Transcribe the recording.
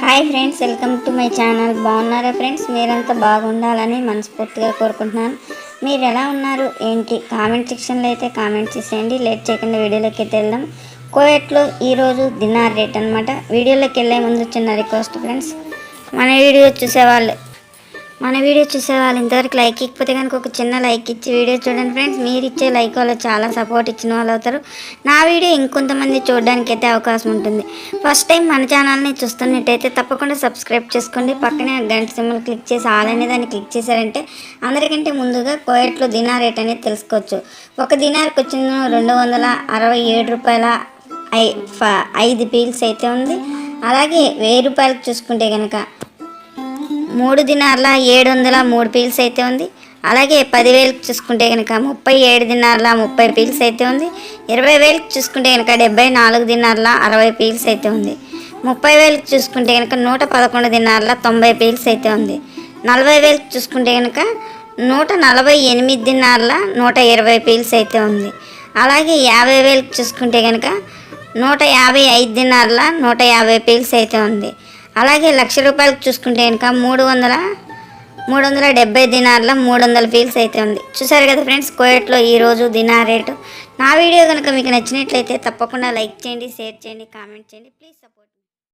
Hi friends welcome to my channel బాగున్నారా friends మీరంతా బాగుండాలని మనస్ఫూర్తిగా కోరుకుంటున్నాను. మీరు ఎలా ఉన్నారు? ఏంటి? కామెంట్ సెక్షన్లో అయితే కామెంట్ చేసేయండి. లేట్ చేయకుండా వీడియోలోకి అయితే వెళ్దాం. కోయట్లో ఈరోజు దినార్ రేట్ అనమాట వీడియోలోకి వెళ్ళే ముందు చిన్న రిక్వెస్ట్ ఫ్రెండ్స్ మన వీడియో చూసేవాళ్ళు మన వీడియో చూసే వాళ్ళు ఇంతవరకు లైక్ ఇకపోతే కనుక ఒక చిన్న లైక్ ఇచ్చి వీడియో చూడండి ఫ్రెండ్స్ మీరు ఇచ్చే లైక్ వాళ్ళు చాలా సపోర్ట్ ఇచ్చిన వాళ్ళు అవుతారు. నా వీడియో ఇంకొంతమంది చూడడానికి అయితే అవకాశం ఉంటుంది. ఫస్ట్ టైం మన ఛానల్ని చూస్తున్నట్టయితే తప్పకుండా సబ్స్క్రైబ్ చేసుకోండి. పక్కనే గంట సింబల్ క్లిక్ చేసి ఆల్ అనే దాన్ని క్లిక్ చేశారంటే అందరికంటే ముందుగా కోయట్లో దినార్ రేట్ అనేది తెలుసుకోవచ్చు. ఒక దినార్కి వచ్చిన రెండు వందల అరవై ఏడు రూపాయల ఐ ఫ- ఐదు పీల్స్ అయితే ఉంది. అలాగే వెయ్యి రూపాయలకు చూసుకుంటే కనుక మూడు దినార్ల ఏడు వందల మూడు పీల్స్ అయితే ఉంది. అలాగే పదివేలకు చూసుకుంటే కనుక ముప్పై ఏడు దినార్ల ముప్పై పీల్స్ అయితే ఉంది. ఇరవై వేలకు చూసుకుంటే కనుక డెబ్బై నాలుగు దినార్ల అరవై పీల్స్ అయితే ఉంది. ముప్పై వేలకు చూసుకుంటే కనుక నూట పదకొండు దినార్ల తొంభై పీల్స్ అయితే ఉంది. నలభై వేలకు చూసుకుంటే కనుక నూట నలభై ఎనిమిది దినార్ల నూట ఇరవై పీల్స్ అయితే ఉంది. అలాగే యాభై వేలకు చూసుకుంటే కనుక నూట యాభై ఐదు దినార్ల నూట యాభై పీల్స్ అయితే ఉంది. అలాగే లక్ష రూపాయలకు చూసుకుంటే కనుక మూడు వందల మూడు వందల డెబ్బై దినార్ల మూడు వందల ఫీల్స్ అయితే ఉంది. చూసారు కదా ఫ్రెండ్స్ కోయట్లో ఈరోజు దినార్ రేటు. నా వీడియో కనుక మీకు నచ్చినట్లయితే తప్పకుండా లైక్ చేయండి షేర్ చేయండి కామెంట్ చేయండి. Please support